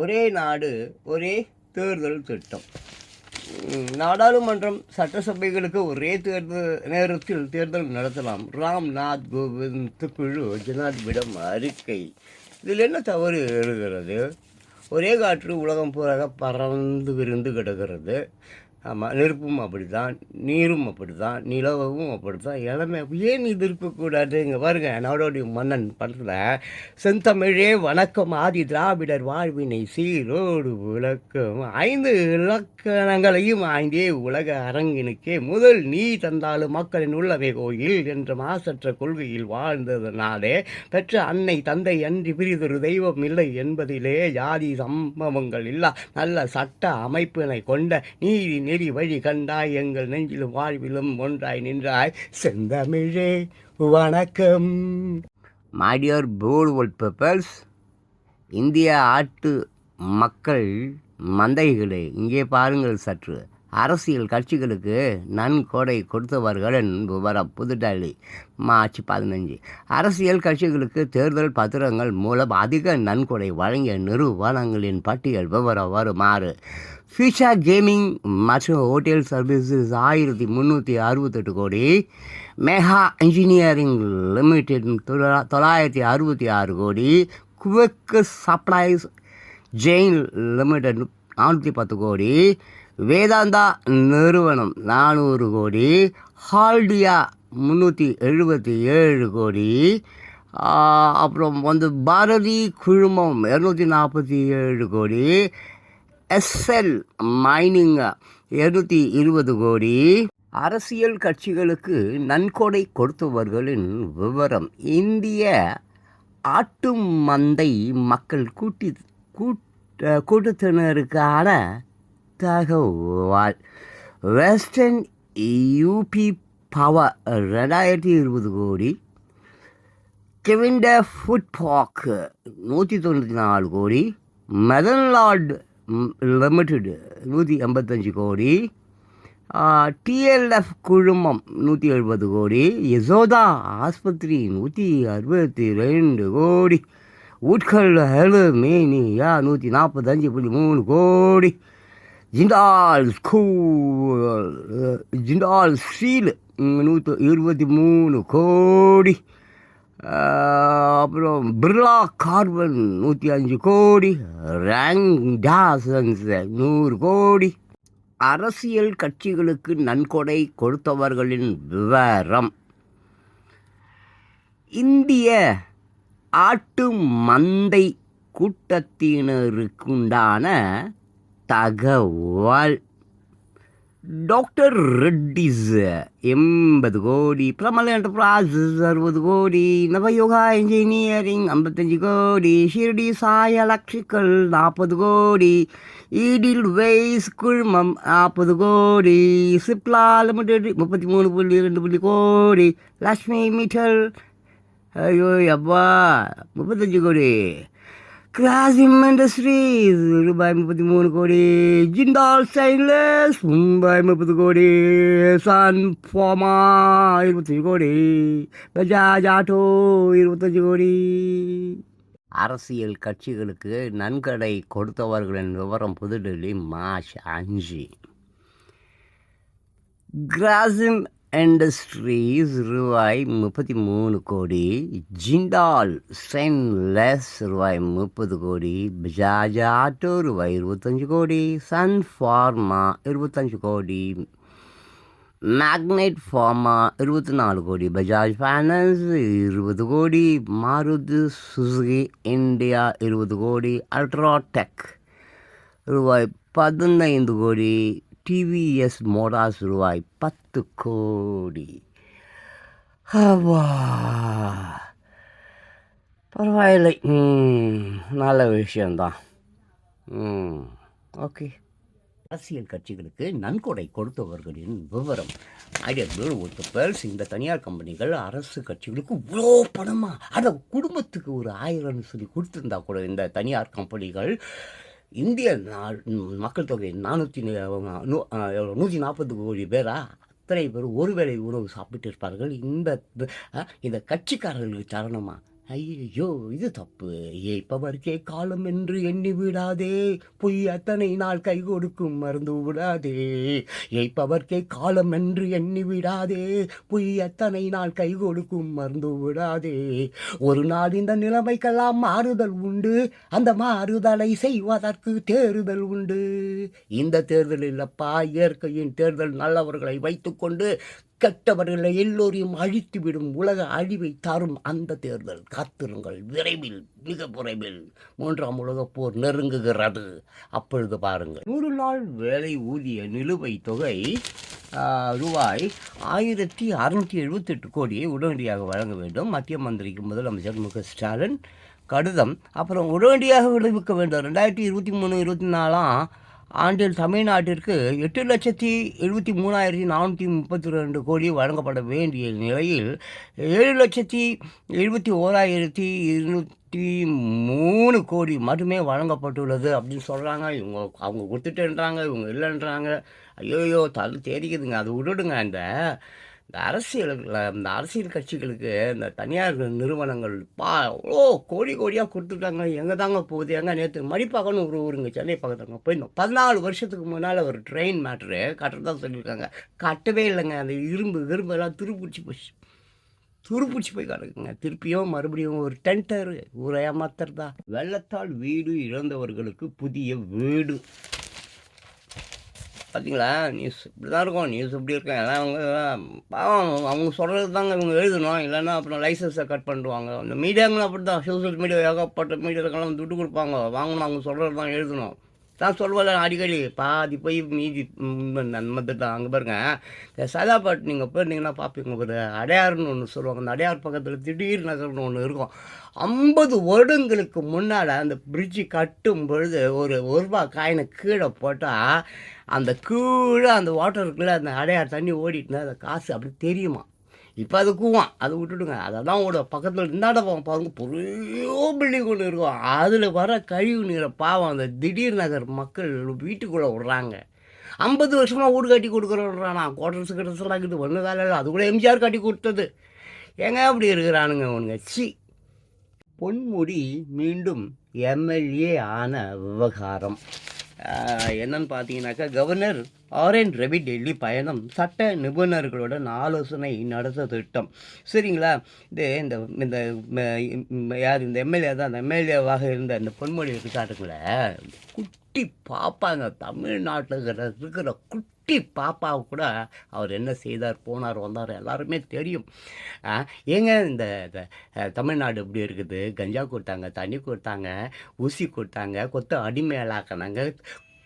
ஒரே நாடு ஒரே தேர்தல் திட்டம். நாடாளுமன்றம் சட்டசபைகளுக்கு ஒரே தேர்தல் நேரத்தில் தேர்தல் நடத்தலாம். ராம்நாத் கோவிந்த் குழு ஜனாதிபதியிடம் அறிக்கை. இதில் என்ன தவறு எழுகிறது? ஒரே காற்று உலகம் பூராக பறந்து விருந்து கிடக்கிறது. ஆமாம் நெருப்பும் அப்படி தான் நீரும் அப்படி தான் நிலவும் அப்படி தான் எல்லாமே ஏன் இது இருக்கக்கூடாது இங்கே பாருங்க நாடோடி மன்னன் படத்தில் செந்தமிழே வணக்கம் ஆதி திராவிடர் வாழ்வினை சீரோடு விளக்கம் ஐந்து இலக்கணங்களையும் ஐந்தே உலக அரங்கினுக்கே முதல் நீ தந்தாலும் மக்களின் உள்ளவை கோயில் என்ற மாசற்ற கொள்கையில் வாழ்ந்ததனாலே பெற்ற அன்னை தந்தை அன்றி பிரிதொரு தெய்வம் இல்லை என்பதிலே ஜாதி சம்பவங்கள் இல்லா நல்ல சட்ட அமைப்பினை கொண்ட நீதி நெறி வழி கண்டாய் எங்கள் நெஞ்சிலும் வாழ்விலும் ஒன்றாய் நின்றாய். செந்தமிழே வணக்கம். மாடியோர் போர்டு பேப்பர்ஸ் இந்திய ஆட்டு மக்கள் மந்தைகளே இங்கே பாருங்கள் சற்று. அரசியல் கட்சிகளுக்கு நன்கொடை கொடுத்தவர்களின் விவரம் புதுடெல்லி மார்ச் பதினஞ்சு. அரசியல் கட்சிகளுக்கு தேர்தல் பத்திரங்கள் மூலம் அதிக நன்கொடை வழங்கிய நிறுவனங்களின் பட்டியல் விவரம் வருமாறு ஃபிஷா கேமிங் மற்றும் ஹோட்டல் சர்வீசஸ் ஆயிரத்தி முந்நூற்றி அறுபத்தெட்டு கோடி. மெகா இன்ஜினியரிங் லிமிடெட் தொள்ளாயிரத்தி அறுபத்தி ஆறு கோடி. குவெக் சப்ளைஸ் ஜெயின் லிமிடெட் நானூற்றி பத்து கோடி. வேதாந்தா நிறுவனம் நானூறு கோடி. ஹால்டியா முந்நூற்றி எழுபத்தி ஏழு கோடி. அப்புறம் வந்து பாரதி குழுமம் இரநூத்தி நாற்பத்தி ஏழு கோடி. எஸ்எல் மைனிங் இருநூற்றி இருபது கோடி. அரசியல் கட்சிகளுக்கு நன்கொடை கொடுத்தவர்களின் விவரம். இந்திய ஆட்டு மந்தை மக்கள் கூட்டி கூட்ட கூட்டத்தினருக்கான தகவல். வெஸ்டர்ன் யூபி பவர் ரெண்டாயிரத்தி இருபது கோடி. கெவிண்ட ஃபுட் பாக் நூற்றி தொண்ணூற்றி நாலு கோடி. மெதன்லாட் லிமிட்டெடு நூற்றி ஐம்பத்தஞ்சு கோடி. டிஎல்எஃப் குழுமம் நூற்றி எழுபது கோடி. யசோதா ஆஸ்பத்திரி நூற்றி அறுபத்தி ரெண்டு கோடி. உட்கல் ஹெலு மேனியா நூற்றி நாற்பத்தஞ்சு புள்ளி மூணு கோடி. ஜிண்டால் ஸ்கூல் ஜிண்டால் ஸ்டீல் நூற்றி இருபத்தி மூணு கோடி. அப்புறம் பிர்லா கார்பன் நூற்றி அஞ்சு கோடி ரேங் டாசன்ஸ் நூறு கோடி. அரசியல் கட்சிகளுக்கு நன்கொடை கொடுத்தவர்களின் விவரம். இந்திய ஆட்டு மந்தை கூட்டத்தினருக்குண்டான தகவல். டாக்டர் ரெட்டிஸ் எண்பது கோடி பிரமல் என்டர்பிரைசஸ் அறுபது கோடி நவயோகா இன்ஜினியரிங் ஐம்பத்தஞ்சு கோடி ஷிர்டி சாய் எலக்ட்ரிக்கல் நாற்பது கோடி ஈடில் வெய்ஸ் குழுமம் நாற்பது கோடி சிப்லா லிமிடெட் முப்பத்தி மூணு புள்ளி ரெண்டு புள்ளி கோடி லக்ஷ்மி மிட்டல் ஐயோ அப்பா முப்பத்தஞ்சு கோடி கிராசிம் இண்டஸ்ட்ரீஸ் ரூபாய் முப்பத்தி மூணு கோடி. ஜிண்டால் ஸ்டைன்லெஸ் ரூபாய் முப்பது கோடி. சன் ஃபார்மா இருபத்தஞ்சு கோடி. பஜாஜ் ஆட்டோ இருபத்தஞ்சு கோடி. அரசியல் கட்சிகளுக்கு நன்கொடை கொடுத்தவர்களின் விவரம் புதுடெல்லி மார்ச் அஞ்சு கிராசிம் இண்டஸ்ட்ரீஸ் ரூபாய் முப்பத்தி மூணு கோடி ஜிண்டால் ஸ்டெயின்லெஸ் ரூபாய் முப்பது கோடி பஜாஜ் ஆட்டோ ரூபாய் இருபத்தஞ்சி கோடி சன் ஃபார்மா இருபத்தஞ்சி கோடி மேக்னைட் ஃபார்மா இருபத்தி நாலு கோடி பஜாஜ் ஃபைனான்ஸ் இருபது கோடி மாருதி சுசுகி இந்தியா இருபது கோடி அல்ட்ராடெக் ரூபாய் பதினைந்து கோடி டிவிஎஸ் மோடாஸ் ரூபாய் பத்து கோடி அப்பா பரவாயில்லை ம், நல்ல விஷயந்தான் ஓகே அரசியல் கட்சிகளுக்கு நன்கொடை கொடுத்தவர்களின் விவரம். ஐடியா ஒருத்த பேர்ஸ் இந்த தனியார் கம்பெனிகள் அரசு கட்சிகளுக்கு இவ்வளோ பணமாக அதை குடும்பத்துக்கு ஒரு ஆயிரம்னு சொல்லி கொடுத்துருந்தா கூட இந்த தனியார் கம்பெனிகள் இந்திய மக்கள் தொகை நானூற்றி நூற்றி நாற்பது கோடி பேரா? அத்தனை பேர் ஒருவேளை உணவு சாப்பிட்டு இருப்பார்கள் இந்த இந்த கட்சிக்காரர்களுக்கு தரணுமா ஐயோ இது தப்பு. ஏய்ப்பவர்க்கே காலம் என்று எண்ணி விடாதே. பொய் அத்தனை நாள் கை கொடுக்கும் மறந்து விடாதே. ஏய்ப்பவர்க்கே காலம் என்று எண்ணி விடாதே. பொய் அத்தனை நாள் கை கொடுக்கும் மறந்து விடாதே. ஒரு நாள் இந்த நிலைமைக்கெல்லாம் மாறுதல் உண்டு. அந்த மாறுதலை செய்வதற்கு தேர்தல் உண்டு. இந்த தேர்தல் இல்லப்பா. இயற்கையின் தேர்தல் நல்லவர்களை வைத்துக்கொண்டு கெட்டவர்களை எல்லோரையும் அழித்துவிடும் உலக அழிவை தரும் அந்த தேர்தல். காத்திருங்கள். விரைவில் மிக விரைவில் மூன்றாம் உலகப் போர் நெருங்குகிறது. அப்பொழுது பாருங்கள். நூறு நாள் வேலை ஊதிய நிலுவைத் தொகை ரூபாய் ஆயிரத்தி அறுநூற்றி எழுபத்தெட்டு கோடியை உடனடியாக வழங்க வேண்டும். மத்திய மந்திரிக்கு முதலமைச்சர் மு. க. ஸ்டாலின் கடிதம். அப்புறம் உடனடியாக விடுவிக்க வேண்டும். ரெண்டாயிரத்தி இருபத்தி மூணு இருபத்தி நாலாம் ஆண்டில் தமிழ்நாட்டிற்கு எட்டு லட்சத்தி எழுபத்தி மூணாயிரத்தி நானூற்றி முப்பத்தி ரெண்டு கோடி வழங்கப்பட வேண்டிய நிலையில் ஏழு லட்சத்தி எழுபத்தி ஓராயிரத்தி இருநூற்றி மூணு கோடி மட்டுமே வழங்கப்பட்டுள்ளது அப்படின்னு சொல்கிறாங்க இவங்க அவங்க கொடுத்துட்டேன்றாங்க இவங்க இல்லைன்றாங்க. ஐயோயோ தலை தெரிக்குதுங்க அது விட்டுடுங்க இந்த இந்த அரசியலுக்குள்ள இந்த அரசியல் கட்சிகளுக்கு இந்த தனியார் நிறுவனங்கள் பா அவ்வளோ கோடி கோடியாக கொடுத்துட்டாங்க எங்கே தாங்க போகுது? எங்கே நேற்று மடிப்பாக்கன்னு ஒரு ஊருங்க சென்னை பக்கத்துங்க போயிருந்தோம். பதினாலு வருஷத்துக்கு முன்னால் ஒரு ட்ரெயின் மேட்ரு கட்டுறதா சொல்லியிருக்காங்க. கட்டவே இல்லைங்க. அந்த இரும்பு இரும்பு எல்லாம் துருப்பிடிச்சி போச்சு. துருப்பிடிச்சி போய் கிடக்குங்க. திருப்பியும் மறுபடியும் ஒரு டென்டரு ஊரை ஏமாத்துறதா? வெள்ளத்தால் வீடு இழந்தவர்களுக்கு புதிய வீடு. பார்த்தீங்களா? நியூஸ் இப்படி தான் இருக்கும். நியூஸ் இப்படி இருக்கும். எல்லாம் அவங்க பாவம். அவங்க சொல்கிறது தாங்க இவங்க எழுதணும். இல்லைன்னா அப்புறம் லைசன்ஸை கட் பண்ணிடுவாங்க. அந்த மீடியாங்களும் அப்படி தான் சோசியல் மீடியா ஏகப்பட்ட மீடியாக்கெல்லாம் துட்டு கொடுப்பாங்க. வாங்கணும். அவங்க சொல்கிறது தான் எழுதணும். தான் சொல்வல அடிக்கடி. பாதி போய் மீதி நன்மை தான். அங்கே பாருங்கள் இந்த சதாபாட் நீங்கள் போயிருந்தீங்கன்னா பார்ப்பீங்க ஒரு அடையாறுன்னு ஒன்று சொல்லுவாங்க. அந்த அடையார் பக்கத்தில் திடீர் நகர்னு ஒன்று இருக்கும். ஐம்பது வருடங்களுக்கு முன்னால் அந்த பிரிட்ஜு கட்டும் பொழுது ஒரு ஒரு ரூபா காயினை கீழே போட்டால் அந்த கீழே அந்த வாட்டருக்குள்ளே அந்த அடையார் தண்ணி ஓடிட்டுனா அந்த காசு அப்படி தெரியுமா? இப்போ அது கூவான். அதை விட்டுடுங்க. அதை தான் ஓட. பக்கத்தில் இருந்தாட போவோம் பாருங்க. பெரிய பில்டிங் ஒன்று இருக்கும். அதில் வர கழிவு நீரை பாவம். அந்த திடீர் நகர் மக்கள் வீட்டுக்குள்ளே விட்றாங்க. ஐம்பது வருஷமாக வீடு கட்டி கொடுக்குறோன்றானா. குவார்டர்ஸ் கிட்டஸ்லாம் இருக்குது. ஒன்றும் வேலை இல்லை. அது கூட எம்ஜிஆர் கட்டி கொடுத்தது. ஏங்க அப்படி இருக்கிறானுங்க அவனுங்க சி. பொன்முடி மீண்டும் எம்எல்ஏ ஆன விவகாரம். என்னன்னு பார்த்தீங்கன்னாக்கா governor R N Ravi Delhi பயணம் சட்ட நிபுணர்களுடன் ஆலோசனை நடத்த திட்டம் சரிங்களா? இது இந்த இந்த ம- யார் இந்த எம்எல்ஏ தான் அந்த எம்எல்ஏவாக இருந்த இந்த பொன்மொழி இருக்காட்டுங்களேன் குட்டி பார்ப்பாங்க தமிழ்நாட்டில் இருக்கிற குட்டி குட்டி பாப்பாவை கூட அவர் என்ன செய்தார் போனார் வந்தார் எல்லாருமே தெரியும். ஏங்க இந்த தமிழ்நாடு இப்படி இருக்குது. கஞ்சா கொடுத்தாங்க தண்ணி கொடுத்தாங்க ஊசி கொடுத்தாங்க கொத்த அடிமையாளாக்கினாங்க.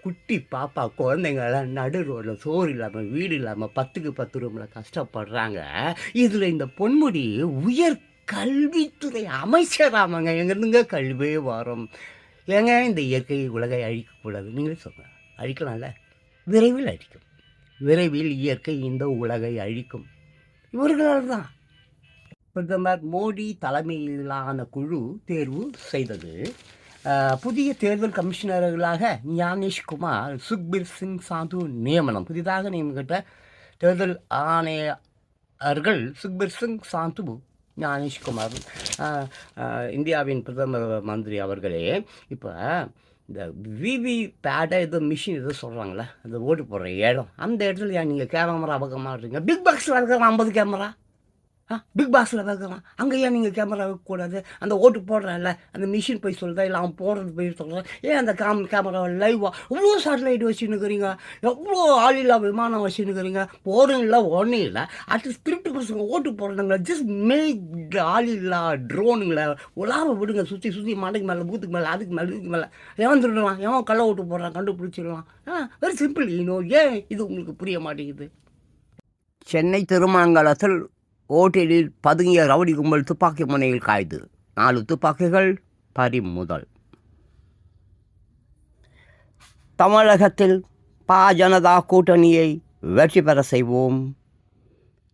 குட்டி பாப்பா குழந்தைங்களாம் நடு ரோட்டில் சோறு இல்லாமல் வீடு இல்லாமல் பத்துக்கு பத்து ரூமில் கஷ்டப்படுறாங்க. இதில் இந்த பொன்முடி உயர் கல்வித்துறை அமைச்சராமங்க எங்கேருந்துங்க கல்வியே வரும். ஏங்க இந்த இயற்கை உலகை அழிக்கக்கூடாது நீங்களே சொல்லுங்கள் அழிக்கலாம்ல. விரைவில் அழிக்கும். விரைவில் இயற்கை இந்த உலகை அழிக்கும். இவர்களால் தான் பிரதமர் மோடி தலைமையிலான குழு தேர்வு செய்தது. புதிய தேர்தல் கமிஷனர்களாக ஞானேஷ்குமார் சுக்பீர் சிங் சாந்து நியமனம். புதிதாக நியமிக்கப்பட்ட தேர்தல் ஆணையர்கள் சுக்பீர் சிங் சாந்து ஞானேஷ்குமார். இந்தியாவின் பிரதமர் மந்திரி அவர்களே இப்போ இந்த விவி பேட்டை ஏதோ மிஷின் ஏதோ சொல்கிறாங்களே அந்த ஓட்டு போடுற இடம். அந்த இடத்துல ஏன் நீங்கள் கேமரா பக்கம் மாட்டுறீங்க பிக் பாக்ஸில் இருக்கிற ஐம்பது கேமரா பிக் பாஸில் பார்க்கலாம் அங்கே ஏன் நீங்கள் கேமரா வைக்கக்கூடாது. அந்த ஓட்டு போடுறல அந்த மிஷின் போய் சொல்கிறேன் இல்லை அவன் போடுறது போய் சொல்கிறேன் ஏன் அந்த கேம் கேமரா லைவாக எவ்வளோ சேட்டலைட் வச்சுன்னுக்குறீங்க எவ்வளோ ஆளில்லா விமானம் வச்சுன்னுக்குறீங்க போகிறோம் இல்லை ஒன்றும் இல்லை. அட்லீஸ்ட் திருட்டு பசங்க ஓட்டு போடுறாங்களா ஜஸ்ட் மேக் ஆளில்லா ட்ரோனுங்களை உலாவ விடுங்க. சுற்றி சுற்றி மலைக்கு மேலே பூத்துக்கு மேலே அதுக்கு மேலே இதுக்கு மேலே. எவன் திருடுவான்? எவன் கள்ள ஓட்டு போடுறான்? கண்டுபிடிச்சிடலாம் ஆ வெரி சிம்பிள் இன்னும் ஏன் இது உங்களுக்கு புரிய மாட்டேங்குது? சென்னை திருமணங்கலத்தில் ஓட்டலில் பதுங்கிய ரவுடி கும்பல் துப்பாக்கி முனையில் காய்து நாலு துப்பாக்கிகள் பறிமுதல். தமிழகத்தில் பா ஜனதா கூட்டணியை வெற்றி பெற செய்வோம்.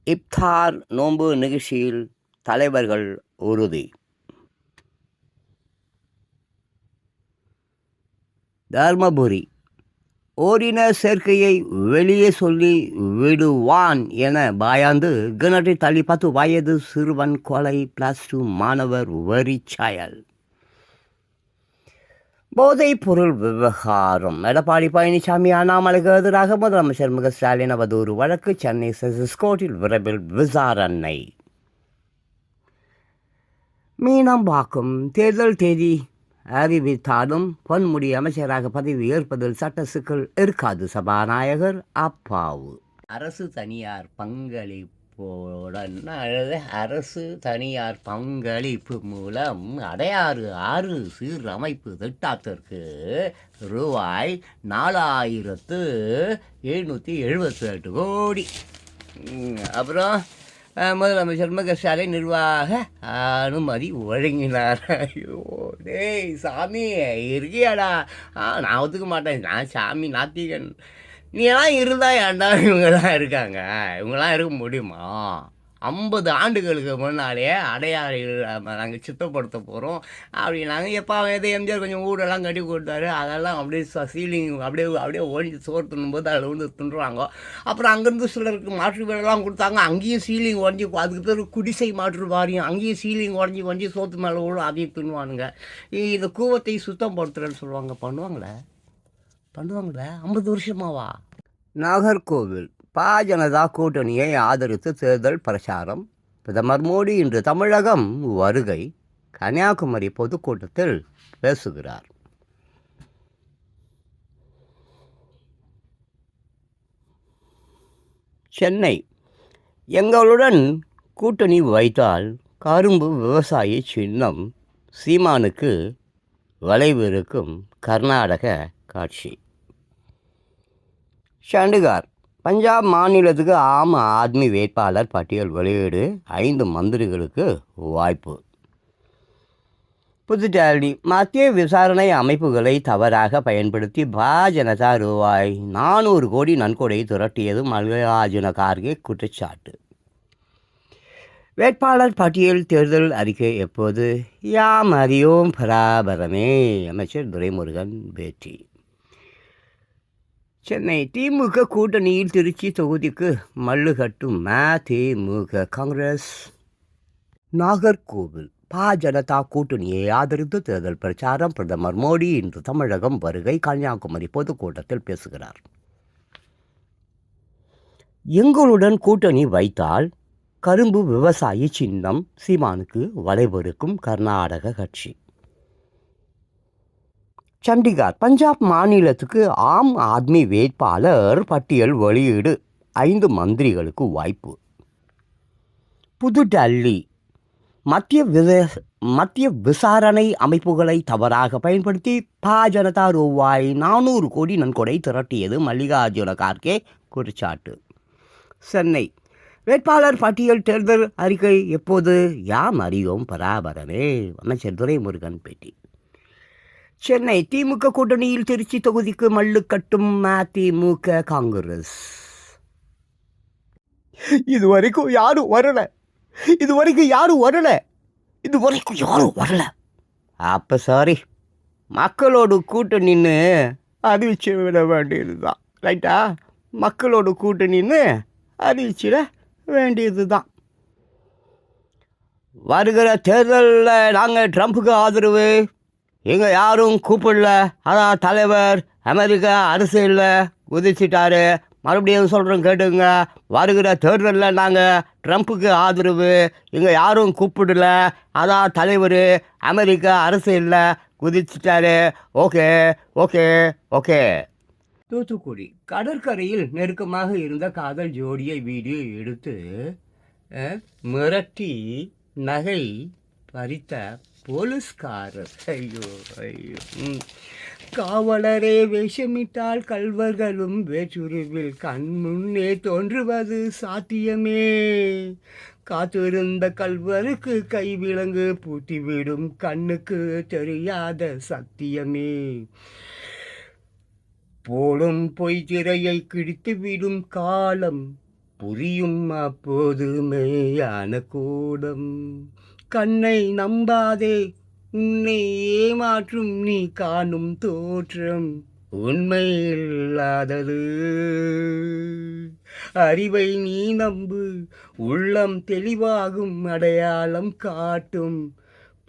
இப்தார் நோன்பு நிகழ்ச்சியில் தலைவர்கள் உறுதி. தர்மபுரி ஓரின சேர்க்கையை வெளியே சொல்லி விடுவான் என பாயாந்து கிணற்றை தள்ளி பத்து வயது சிறுவன் கொலை பிளஸ் டூ மாணவர் வெறிச்சாயல் போதைப் பொருள் விவகாரம். எடப்பாடி பழனிசாமி அண்ணாமலைக்கு எதிராக முதலமைச்சர் மு ஸ்டாலின் ஸ்டாலின் அவதூறு வழக்கு. சென்னை செஷன்ஸ் கோர்ட்டில் விரைவில் விசாரணை. மீனம்பாக்கம் தேர்தல் தேதி அறிவித்தாலும் பொன்முடி அமைச்சராக பதவி ஏற்பதில் சட்ட சிக்கல் இருக்காது சபாநாயகர் அப்பாவு. அரசு தனியார் பங்களிப்புடன் அதாவது அரசு தனியார் பங்களிப்பு மூலம் அடையாறு ஆறு சீரமைப்பு திட்டத்திற்கு ரூபாய் நாலாயிரத்து எழுநூற்றி எழுபத்தி எட்டு கோடி. அப்புறம் முதலமைச்சர் மு க ஸ்டாலின் நிர்வாக அனுமதி வழங்கினார். ஐயோ டேய் சாமி இருக்கியாடா? ஆ நான் ஒத்துக்க மாட்டேன். நான் சாமி நாத்திகன். நீ எல்லாம் இருந்தா ஏன்டா இவங்கெல்லாம் இருக்காங்க? இவங்கெல்லாம் இருக்க முடியுமா? ஐம்பது ஆண்டுகளுக்கு முன்னாலே அடையாறு நாங்கள் சுத்தப்படுத்த போகிறோம் அப்படின்னாங்க. எப்போ எதோ எம்ஜிஆர் கொஞ்சம் ஊரெல்லாம் கட்டி கொடுத்தாரு. அதெல்லாம் அப்படியே சீலிங் அப்படியே அப்படியே ஒழிஞ்சு சோறு தின்னும்போது அதில் வந்து தின்றுவாங்க அப்புறம் அங்கேருந்து சிலருக்கு மாற்று வீடெல்லாம் கொடுத்தாங்க. அங்கேயும் சீலிங் உடஞ்சி அதுக்கு பேர் குடிசை மாற்று வாரியம் அங்கேயும் சீலிங் உடஞ்சி உடஞ்சி சோத்து மேலே விழும் அதையும் தின்னுவானுங்க. இந்த கூவத்தை சுத்தம் படுத்துறேன்னு சொல்லுவாங்க. பண்ணுவாங்களே? பண்ணுவாங்களே? ஐம்பது வருஷமாவா? நாகர்கோவில். பா ஜனதா கூட்டணியை ஆதரித்து தேர்தல் பிரச்சாரம். பிரதமர் மோடி இன்று தமிழகம் வருகை. கன்னியாகுமரி பொதுக்கூட்டத்தில் பேசுகிறார். சென்னை. எங்களுடன் கூட்டணி வைத்தால் கரும்பு விவசாயி சின்னம் சீமானுக்கு வளைவிருக்கும் கர்நாடக காட்சி. சண்டிகார். பஞ்சாப் மாநிலத்துக்கு ஆம் ஆத்மி வேட்பாளர் பட்டியல் வெளியீடு ஐந்து மந்திரிகளுக்கு வாய்ப்பு. புதுடெல்லி மத்திய விசாரணை அமைப்புகளை தவறாக பயன்படுத்தி பாஜனதா ரூபாய் நானூறு கோடி நன்கொடை திரட்டியது மல்லிகார்ஜுன கார்கே குற்றச்சாட்டு. வேட்பாளர் பட்டியல் தேர்தல் அறிக்கை எப்போது? யாம் அறியோம் பராபரமே. அமைச்சர் துரைமுருகன் பேட்டி. சென்னை திமுக கூட்டணியில் திருச்சி தொகுதிக்கு மல்லு கட்டும் மதிமுக காங்கிரஸ். நாகர்கோவில் பா ஜனதா கூட்டணியை ஆதரித்து தேர்தல் பிரச்சாரம். பிரதமர் மோடி இன்று தமிழகம் வருகை கன்னியாகுமரி பொதுக்கூட்டத்தில் பேசுகிறார். எங்களுடன் கூட்டணி வைத்தால் கரும்பு விவசாயி சின்னம் சீமானுக்கு வளைவெடுக்கும் கர்நாடக கட்சி. சண்டிகார் பஞ்சாப் மாநிலத்துக்கு ஆம் ஆத்மி வேட்பாளர் பட்டியல் வெளியீடு ஐந்து மந்திரிகளுக்கு வாய்ப்பு. புதுடெல்லி மத்திய வித மத்திய விசாரணை அமைப்புகளை தவறாக பயன்படுத்தி பா ஜனதா ரூபாய் நானூறு கோடி நன்கொடை திரட்டியது மல்லிகார்ஜுன கார்கே குற்றச்சாட்டு. சென்னை வேட்பாளர் பட்டியல் தேர்தல் அறிக்கை எப்போது? யாம் அறியோம் பராபரமே. அமைச்சர் துரைமுருகன் பேட்டி. சென்னை திமுக கூட்டணியில் திருச்சி தொகுதிக்கு மல்லு கட்டும் மதிமுக காங்கிரஸ். இது வரைக்கும் யாரும் வரல. இது வரைக்கும் யாரும் வரல. இது வரைக்கும் யாரும் வரல. அப்ப சாரி மக்களோட கூட்டணின்னு அறிவிச்சு விட வேண்டியது தான் ரைட்டா? மக்களோட கூட்டணின்னு அறிவிச்சிட வேண்டியது தான் வருகிற தேர்தலில் நாங்கள் ட்ரம்ப்புக்கு ஆதரவு. எங்கள் யாரும் கூப்பிடல. அதான் தலைவர் அமெரிக்கா அரசியலில் குதிச்சிட்டாரு. மறுபடியும் சொல்கிறோம் கேட்டுங்க. வருகிற தேர்தலில் நாங்கள் ட்ரம்ப்புக்கு ஆதரவு. இங்கே யாரும் கூப்பிடல. அதான் தலைவர் அமெரிக்கா அரசியலில் குதிச்சிட்டாரு. Okay okay okay. தூத்துக்குடி கடற்கரையில் நெருக்கமாக இருந்த காதல் ஜோடியை வீடியோ எடுத்து மிரட்டி நகை பறித்த போலீஸ்காரர். ஐயோ ஐயோ. காவலரே வேஷமிட்டால் கல்வர்களும் வேற்றுருவில் கண் முன்னே தோன்றுவது சாத்தியமே. காத்திருந்த கல்வருக்கு கைவிலங்கு பூட்டிவிடும் கண்ணுக்கு தெரியாத சத்தியமே. போலும் பொய் திரையை கிழித்துவிடும் காலம் புரியும் அப்போது மேயான கூடம். கண்ணை நம்பாதே உன்னை ஏமாற்றும் நீ காணும் தோற்றம் உண்மை இல்லாதது அறிவை நீ நம்பு உள்ளம் தெளிவாகும் அடையாளம் காட்டும்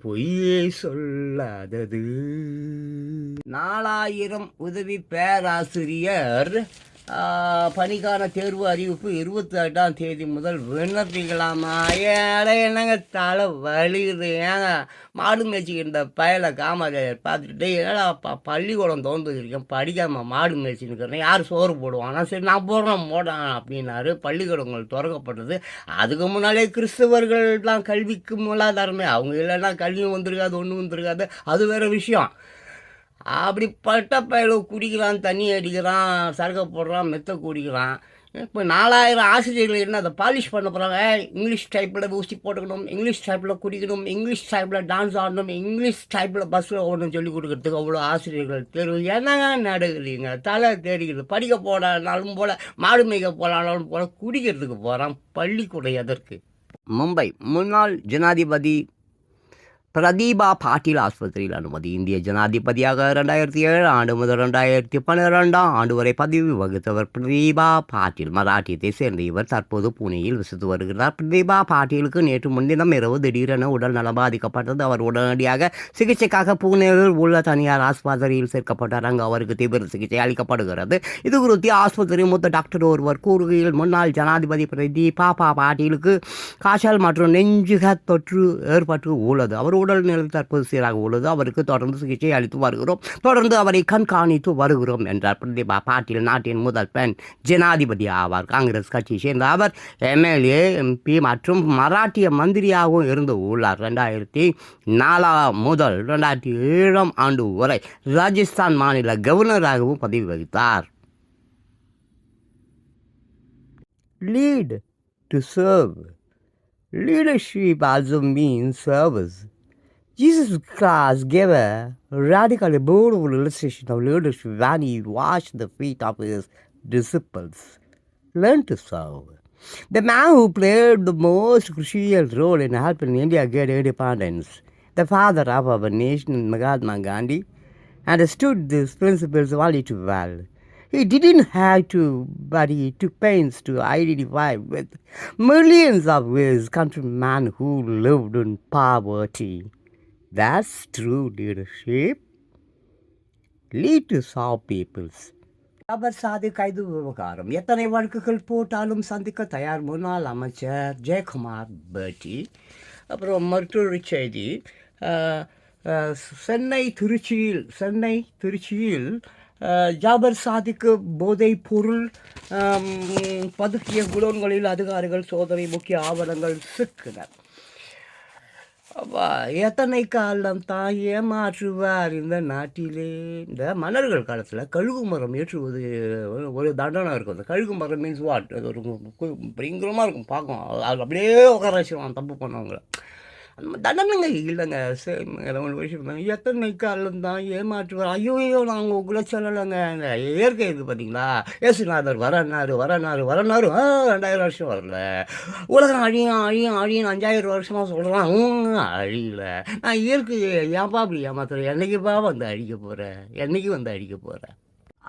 பொய்யே சொல்லாதது. நாலாயிரம் உதவி பேராசிரியர் பணிக்கான தேர்வு அறிவிப்பு இருபத்தி எட்டாம் தேதி முதல் விண்ணப்பிக்கலாமா? ஏழை என்னங்க தலை வலியுது ஏங்க மாடு மேய்ச்சிக்கின்ற பயலை காமராஜர் பார்த்துட்டு ஏடா ப பள்ளிக்கூடம் திறந்து படிக்காம மாடு மேய்ச்சின்னு யார் சோறு போடுவானா? சரி நான் போடுறேன் போடான் அப்படின்னாரு. பள்ளிக்கூடங்கள் திறக்கப்பட்டது. அதுக்கு முன்னாலே கிறிஸ்தவர்கள்லாம் கல்விக்கு மூலாதாரமே. அவங்க இல்லைன்னா கல்வியும் வந்திருக்காது ஒன்றும் வந்திருக்காது. அது வேற விஷயம். அப்படி பட்ட குடிக்கிறான் தண்ணி அடிக்கிறான் சரக்கை போடுறான் மெத்த குடிக்கிறான். இப்போ நாலாயிரம் ஆசிரியர்கள் என்ன அதை பாலிஷ் பண்ண போகிறாங்க இங்கிலீஷ் டைப்பில் ஊசி போட்டுக்கணும் இங்கிலீஷ் டைப்பில் குடிக்கணும் இங்கிலீஷ் டைப்பில் டான்ஸ் ஆடணும் இங்கிலீஷ் டைப்பில் பஸ்ஸில் ஓடணும் சொல்லி கொடுக்குறதுக்கு அவ்வளோ ஆசிரியர்கள் தேர்வு. என்னங்க நடக்குறீங்க தலை தேடிக்கிறது படிக்க போடானாலும் போல மாடு மேய்க்க போனாலும் போல குடிக்கிறதுக்கு போகிறான் பள்ளிக்கூடம் எதற்கு? மும்பை முன்னாள் ஜனாதிபதி பிரதீபா பாட்டீல் ஆஸ்பத்திரியில் அனுமதி. இந்திய ஜனாதிபதியாக ரெண்டாயிரத்தி ஏழு ஆண்டு முதல் ரெண்டாயிரத்தி பன்னிரெண்டாம் ஆண்டு வரை பதவி வகுத்தவர் பிரதீபா பாட்டீல். மராட்டியத்தை சேர்ந்த இவர் தற்போது புனேயில் வசித்து வருகிறார். பிரதீபா பாட்டீலுக்கு நேற்று முன்தினம் இரவு திடீரென உடல் நலம் பாதிக்கப்பட்டது. அவர் உடனடியாக சிகிச்சைக்காக புனேவில் உள்ள தனியார் ஆஸ்பத்திரியில் சேர்க்கப்பட்டார். அங்கு அவருக்கு தீவிர சிகிச்சை அளிக்கப்படுகிறது. இது குறித்து ஆஸ்பத்திரி மூத்த டாக்டர் ஒருவர் கூறுகையில் முன்னாள் ஜனாதிபதி பிரதீபா பா பாட்டீலுக்கு காய்ச்சல் மற்றும் நெஞ்சுக தொற்று ஏற்பட்டு உள்ளது. அவர் உடல்நிலை தற்போது சீராக உள்ளது அவருக்கு தொடர்ந்து சிகிச்சை அளித்து வருகிறோம். தொடர்ந்து அவரை கண்காணித்து வருகிறோம் என்றார். பிரதீபா பாட்டீல் நாட்டின் முதல் பெண் ஜனாதிபதி ஆவார். காங்கிரஸ் கட்சியை சேர்ந்த அவர் எம்எல்ஏ எம்பி மற்றும் மராட்டிய மந்திரியாகவும் இருந்து உள்ளார். ரெண்டாயிரத்தி நாலாம் முதல் ரெண்டாயிரத்தி ஏழாம் ஆண்டு வரை ராஜஸ்தான் மாநில கவர்னராகவும் பதவி வகித்தார். Lead to serve Leadership also means service. Jesus Christ gave a radically beautiful illustration of leadership when he washed the feet of his disciples. Learn to serve. The man who played the most crucial role in helping India get independence, the father of our nation, Mahatma Gandhi, understood these principles only too well. He didn't have to, but he took pains to identify with millions of his countrymen who lived in poverty. That's true leadership. Lead to solve peoples. அவர் சாதி கைது விவகாரம் எத்தனை வழக்குகள் போட்டாலும் சந்திக்க தயார் முன்னாள் அமைச்சர் ஜெயக்குமார் பேட்டி அப்புறம் மற்றொரு செய்தி சென்னை திருச்சியில் சென்னை திருச்சியில் ஜாபர் சாதிக்கு போதைப் பொருள் பதுக்கிய குடோன்களில் அதிகாரிகள் சோதனை முக்கிய ஆவணங்கள் சிக்கின எத்தனை காலம் தான் ஏமாற்றுவார் இந்த நாட்டிலே? இந்த மன்னர்கள் காலத்தில் கழுகு மரம் ஏற்றுவது ஒரு- ஒரு தண்டனை இருக்கும். அந்த கழுகு மரம் மீன்ஸ் வாட் அது ஒரு பயங்கரமாக இருக்கும். பார்க்கும் அது அப்படியே உட்கார வச்சுருவான் தப்பு பண்ணவங்கள. அந்த மாதிரி தண்டனைங்க இல்லைங்க. சரி ஒரு விஷயம் எத்தனை காலம் தான் ஏமாற்றுவார்? ஐயோ ஐயோ நாங்கள் உங்களை சொல்லலைங்க. இந்த இயற்கை இருக்குது பார்த்தீங்களா ஏசுநாதர் வரனாரு வரனாரு வரனாரு. ஆ ரெண்டாயிரம் வருஷம் வரல. உலகம் அழியும் அழியும் அழியும் அஞ்சாயிரம் வருஷமாக சொல்கிறான் அழியல. நான் இயற்கையை ஏன்பா அப்படி ஏமாத்துறேன் என்னைக்குப்பா வந்து அழிக்க போகிறேன் என்னைக்கு வந்து அழிக்க போகிறேன்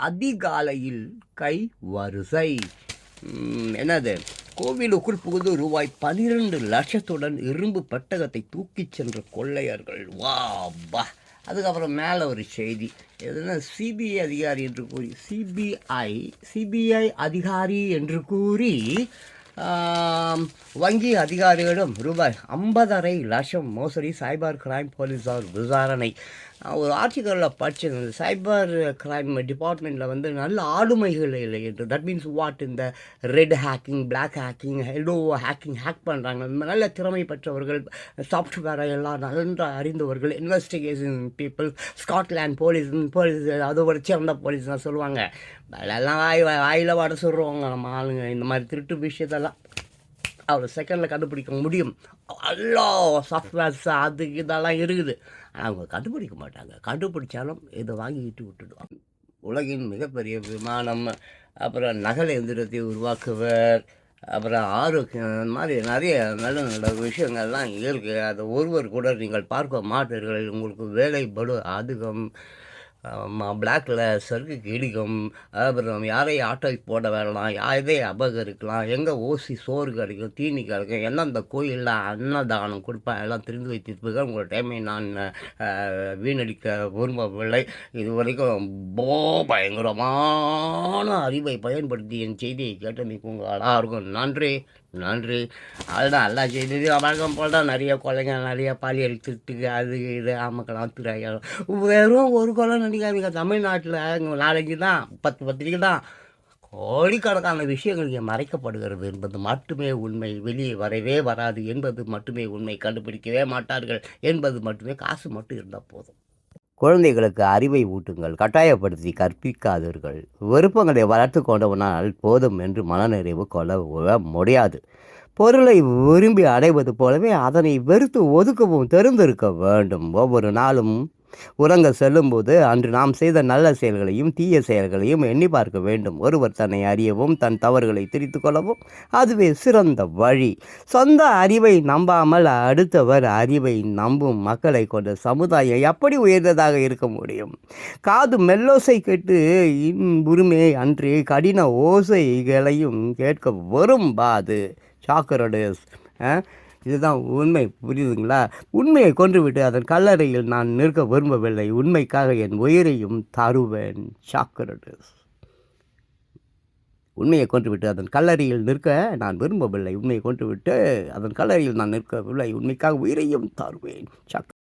அதிகாலையில் கை வரிசை. என்னது? கோவிலுக்குள் புகுந்து ரூபாய் பனிரெண்டு லட்சத்துடன் இரும்பு பெட்டகத்தை தூக்கிச் சென்ற கொள்ளையர்கள். வா பா அதுக்கப்புறம் மேலே ஒரு செய்தி. எதுனா சிபிஐ அதிகாரி என்று கூறி சிபிஐ சிபிஐ அதிகாரி என்று கூறி வங்கி அதிகாரிகளிடம் ரூபாய் ஐம்பதரை லட்சம் மோசடி சைபர் கிரைம் போலீஸார் விசாரணை. ஒரு ஆர்டிக்கலில் படித்தேன் அந்த சைபர் கிரைம் டிபார்ட்மெண்ட்டில் வந்து நல்ல ஆளுமைகள் இல்லை என்று. தட் மீன்ஸ் வாட் இந்த red hacking black hacking hello hacking hack பண்ணுறாங்க இந்த நல்ல திறமை பெற்றவர்கள் சாஃப்ட்வேரை எல்லாம் நன்றாக அறிந்தவர்கள் investigation people Scotland police police அதோட சேர்ந்த போலீஸ் தான் சொல்லுவாங்க. எல்லாம் வாய் வாயில் வட சொல்லுவாங்க நம்ம ஆளுங்க. இந்த மாதிரி திருட்டு விஷயத்தெல்லாம். அவர் செகண்டில் கண்டுபிடிக்க முடியும். எல்லா சாஃப்ட்வேர்ஸ் அது இதெல்லாம் இருக்குது. ஆனால் அவங்க கண்டுபிடிக்க மாட்டாங்க. கண்டுபிடிச்சாலும் இதை வாங்கிட்டு விட்டுடுவாங்க. உலகின் மிகப்பெரிய விமானம் அப்புறம் நகல் எந்திரத்தை உருவாக்குவர் அப்புறம் ஆரோக்கியம் மாதிரி நிறைய நல்ல நல்ல விஷயங்கள்லாம் இருக்குது அதை ஒருவர் கூட நீங்கள் பார்க்க மாட்டீர்கள். உங்களுக்கு வேலை படு அதிகம் பிளாக்கில் சருக்கு இடிக்கும். அப்புறம் யாரையும் ஆட்டோக்கு போட வேணாம் யாரே அபகரிக்கலாம் எங்கே ஓசி சோறு கிடைக்கும் தீனி கிடைக்கும் எந்தெந்த கோயிலில் அன்னதானம் கொடுப்பேன் எல்லாம் தெரிந்து வைத்திருப்பீர்கள் உங்கள் டைமை நான் வீணடிக்க விரும்பவில்லை. இது வரைக்கும் போ பயங்கரமான அறிவை பயன்படுத்தி என் செய்தியை கேட்டமைக்கு உங்கள் எல்லாருக்கும் நன்றி. நன்றி. அதுதான் எல்லாம் செய்தியும் வழக்கம் போல் தான் நிறைய கொலைங்க நிறைய பாலியல் திருட்டுக்கு அது இது ஆமக்கலாம் திரையா வெறும் ஒரு கொலை நடிக்காதீங்க. தமிழ்நாட்டில் நாளைக்கு தான் பத்து பத்திரிக்கை தான் கோடிக்கணக்கான விஷயங்கள் இங்கே மறைக்கப்படுகிறது என்பது மட்டுமே உண்மை. வெளியே வரவே வராது என்பது மட்டுமே உண்மை. கண்டுபிடிக்கவே மாட்டார்கள் என்பது மட்டுமே காசு மட்டும் இருந்தால் போதும். குழந்தைகளுக்கு அறிவை ஊட்டுங்கள் கட்டாயப்படுத்தி கற்பிக்காதீர்கள். விருப்பங்களை வளர்த்து கொண்டவனால் போதும் என்று மனநிறைவு கொள்ள முடியாது. பொருளை விரும்பி அடைவது போலவே அதனை வெறுத்து ஒதுக்கவும் தெரிந்திருக்க வேண்டும். ஒவ்வொரு நாளும் உறங்க செல்லும்போது அன்று நாம் செய்த நல்ல செயல்களையும் தீய செயல்களையும் எண்ணி பார்க்க வேண்டும். ஒருவர் தன்னை அறியவும் தன் தவறுகளை திரித்து கொள்ளவும் அதுவே சிறந்த வழி. சொந்த அறிவை நம்பாமல் அடுத்தவர் அறிவை நம்பும் மக்களை கொண்ட சமுதாயம் எப்படி உயர்ந்ததாக இருக்க முடியும்? காது மெல்லோசை கேட்டு இன்புரிமை அன்று கடின ஓசைகளையும் கேட்க வரும் பாது. சாக்கரடேஸ் இதுதான் உண்மை. புரியுதுங்களா? உண்மையை கொன்றுவிட்டு அதன் கல்லறையில் நான் நிற்க விரும்பவில்லை. உண்மைக்காக என் உயிரையும் தருவேன். சாக்கரடேஸ் உண்மையை கொன்றுவிட்டு அதன் கல்லறையில் நிற்க நான் விரும்பவில்லை. உண்மையை கொன்றுவிட்டு அதன் கல்லறையில் நான் நிற்கவில்லை. உண்மைக்காக உயிரையும் தருவேன். சாக்